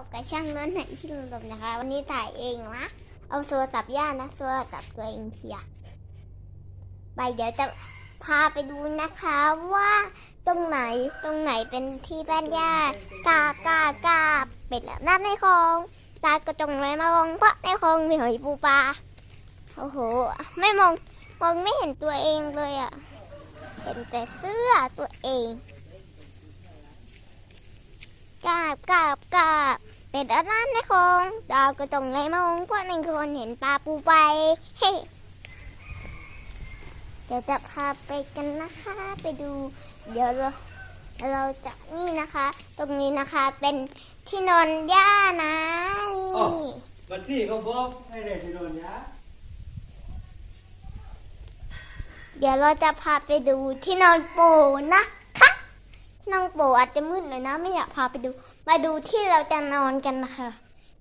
บกับช่างน้นไหนที่ลุงลมนะคะ วันนี้ถ่ายเองนะเอาโทรศัพท์ย่านะโทรศัพท์ตัวเองเสียไปเดี๋ยวจะพาไปดูนะคะว่าตรงไหนตรงไหนเป็นที่บ้านย่ากากากาเป็ดอาบน้ำในคลองตากระจงไว้มามองเพราะในคลองมีหอยปูปลาโอ้โห ไม่มองมองไม่เห็นตัวเองเลยอะ่ะ เห็นแต่เสื้อตัวเองกาบกาบกาบ เป็ดอาบน้ำในคลองดาวกระจงไว้มามองเพราะในคลองเห็นปลาปูไปเฮ้เดี๋ยวจะพาไปกันนะคะ ไปดู เดี๋ยวเราเราจะนี่นะคะ ตรงนี้นะคะเป็นที่นอนย่านะอ๋อนี่วันที่เขาบอกให้ได้ที่โดนยาเดี๋ยวเราจะพาไปดูที่นอนปู่นะคะที่ นอนปู่อาจจะมืดหน่อยนะ ไม่อยากพาไปดู มาดูที่เราจะนอนกันนะคะ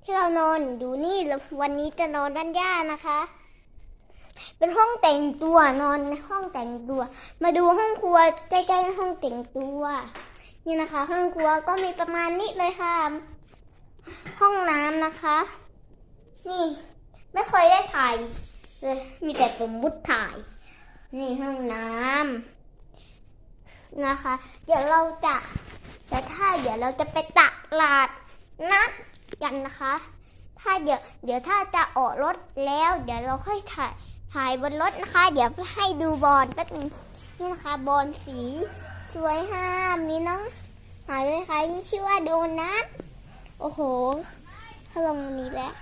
ที่เรานอนอยู่นี่แล้ววันนี้จะนอนด้านย่านะคะ เป็นห้องแต่งตัวนอนในห้องแต่งตัว มาดูห้องครัวใกล้ๆห้องแต่งตัว นี่นะคะ ห้องครัวก็มีประมาณนี้เลยค่ะ ห้องน้ำนะคะ นี่ไม่เคยได้ถ่ายเลยมีแต่สมมุติถ่าย นี่ห้องน้ำ นะคะ เดี๋ยวเราจะแต่ถ้าเดี๋ยวเราจะไปตลาดนัดกันนะคะ ถ้าเดี๋ยว เดี๋ยวถ้าจะออกรถแล้ว เดี๋ยวเราค่อยถ่ายถ่ายบนรถนะคะ เดี๋ยวให้ดูบอลแป๊บนึงนี่นะคะบอลสีสวยห้ามมีน้องหายเลยค่ะที่ชื่อว่าโดนัทโอ้โหถ้าลงอันนี้แล้ว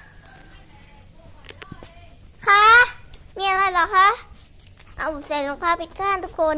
ค่ะมีอะไรหรอคะเอาใส่รองเท้าไปก้านทุกคน